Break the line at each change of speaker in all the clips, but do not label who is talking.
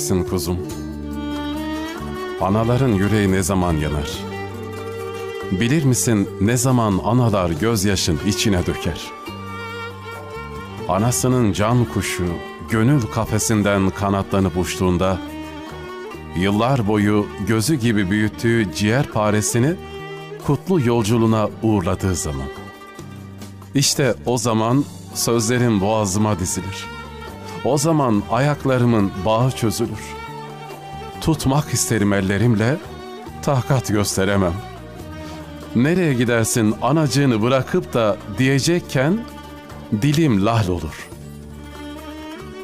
misin kuzum? Anaların yüreği ne zaman yanar? Bilir misin ne zaman analar gözyaşın içine döker? Anasının can kuşu gönül kafesinden kanatlanıp uçtuğunda, yıllar boyu gözü gibi büyüttüğü ciğer paresini kutlu yolculuğuna uğurladığı zaman. İşte o zaman sözlerim boğazıma dizilir. O zaman ayaklarımın bağı çözülür. Tutmak isterim ellerimle, takat gösteremem. Nereye gidersin anacığını bırakıp da diyecekken dilim lahl olur.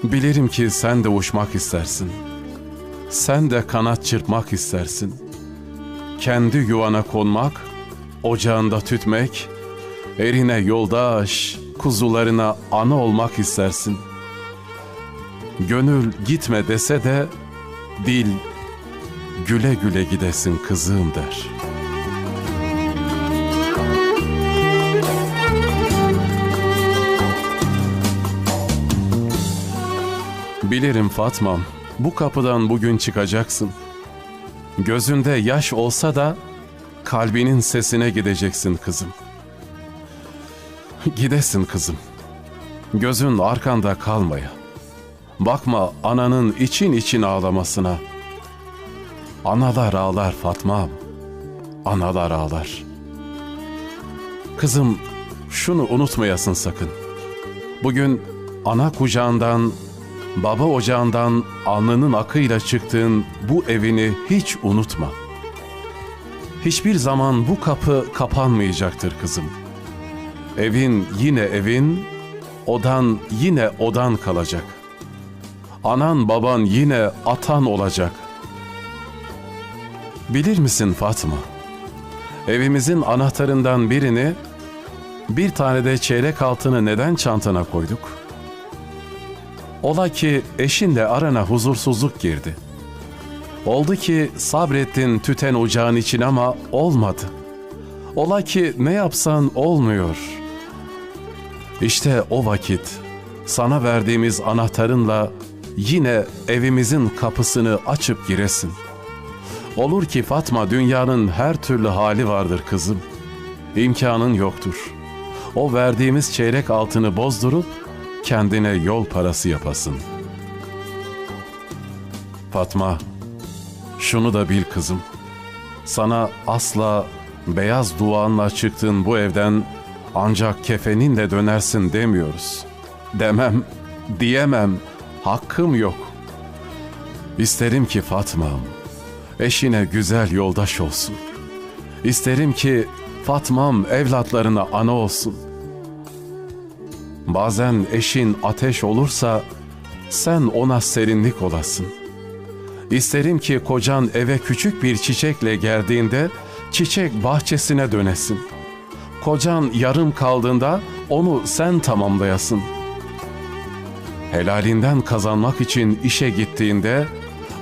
Bilirim ki sen de uçmak istersin. Sen de kanat çırpmak istersin. Kendi yuvana konmak, ocağında tütmek, erine yoldaş, kuzularına ana olmak istersin. Gönül gitme dese de dil güle güle gidesin kızım der. Bilirim Fatma'm, bu kapıdan bugün çıkacaksın. Gözünde yaş olsa da kalbinin sesine gideceksin kızım. Gidesin kızım. Gözün arkanda kalmaya. Bakma ananın için için ağlamasına. Analar ağlar Fatma'm. Analar ağlar. Kızım şunu unutmayasın sakın. Bugün ana kucağından, baba ocağından alnının akıyla çıktığın bu evini hiç unutma. Hiçbir zaman bu kapı kapanmayacaktır kızım. Evin yine evin, odan yine odan kalacak. Anan baban yine atan olacak. Bilir misin Fatma? Evimizin anahtarından birini, bir tane de çeyrek altını neden çantana koyduk? Ola ki eşinle arana huzursuzluk girdi. Oldu ki sabrettin tüten ocağın için ama olmadı. Ola ki ne yapsan olmuyor. İşte o vakit sana verdiğimiz anahtarınla yine evimizin kapısını açıp giresin. Olur ki Fatma dünyanın her türlü hali vardır kızım. İmkanın yoktur. O verdiğimiz çeyrek altını bozdurup kendine yol parası yapasın. Fatma, şunu da bil kızım. Sana asla beyaz duanla çıktığın bu evden ancak kefeninle dönersin demiyoruz. Demem, diyemem, hakkım yok. İsterim ki Fatma'm, eşine güzel yoldaş olsun. İsterim ki Fatma'm evlatlarına ana olsun. Bazen eşin ateş olursa sen ona serinlik olasın. İsterim ki kocan eve küçük bir çiçekle geldiğinde çiçek bahçesine dönesin. Kocan yarım kaldığında onu sen tamamlayasın. Helalinden kazanmak için işe gittiğinde,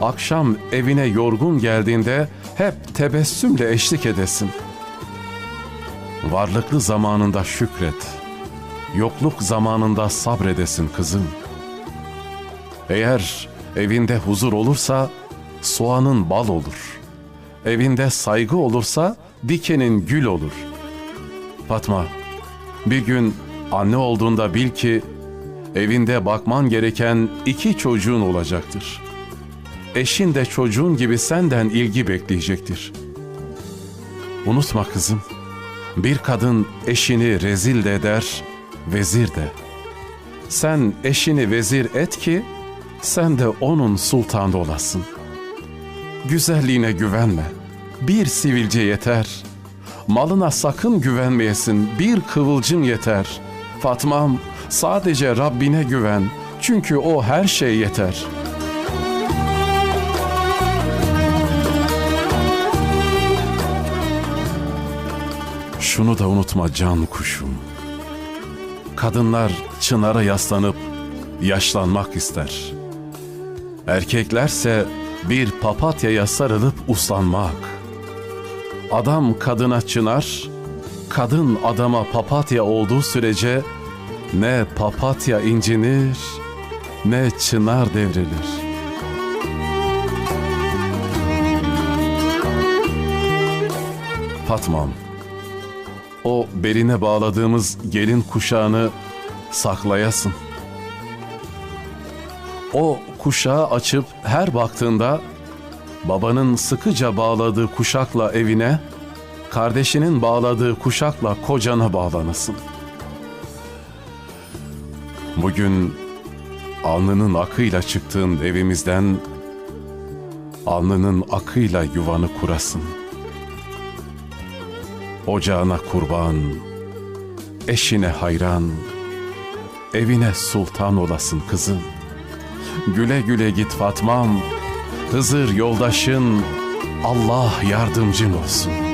akşam evine yorgun geldiğinde hep tebessümle eşlik edesin. Varlıklı zamanında şükret, yokluk zamanında sabredesin kızım. Eğer evinde huzur olursa soğanın bal olur. Evinde saygı olursa dikenin gül olur. Fatma, bir gün anne olduğunda bil ki evinde bakman gereken iki çocuğun olacaktır. Eşin de çocuğun gibi senden ilgi bekleyecektir. Unutma kızım, bir kadın eşini rezil de eder, vezir de. Sen eşini vezir et ki sen de onun sultanı olasın. Güzelliğine güvenme. Bir sivilce yeter. Malına sakın güvenmeyesin. Bir kıvılcım yeter. Fatmam sadece Rabbine güven. Çünkü o her şey yeter. Şunu da unutma can kuşum. Kadınlar çınara yaslanıp yaşlanmak ister. Erkeklerse bir papatyaya sarılıp uslanmak. Adam kadına çınar, kadın adama papatya olduğu sürece ne papatya incinir, ne çınar devrilir. Fatmam, o beline bağladığımız gelin kuşağını saklayasın. O kuşağı açıp her baktığında babanın sıkıca bağladığı kuşakla evine, kardeşinin bağladığı kuşakla kocana bağlanasın.'' Bugün alnının akıyla çıktığın evimizden alnının akıyla yuvanı kurasın. Ocağına kurban, eşine hayran, evine sultan olasın kızım. Güle güle git Fatmam, Hızır yoldaşın, Allah yardımcın olsun.''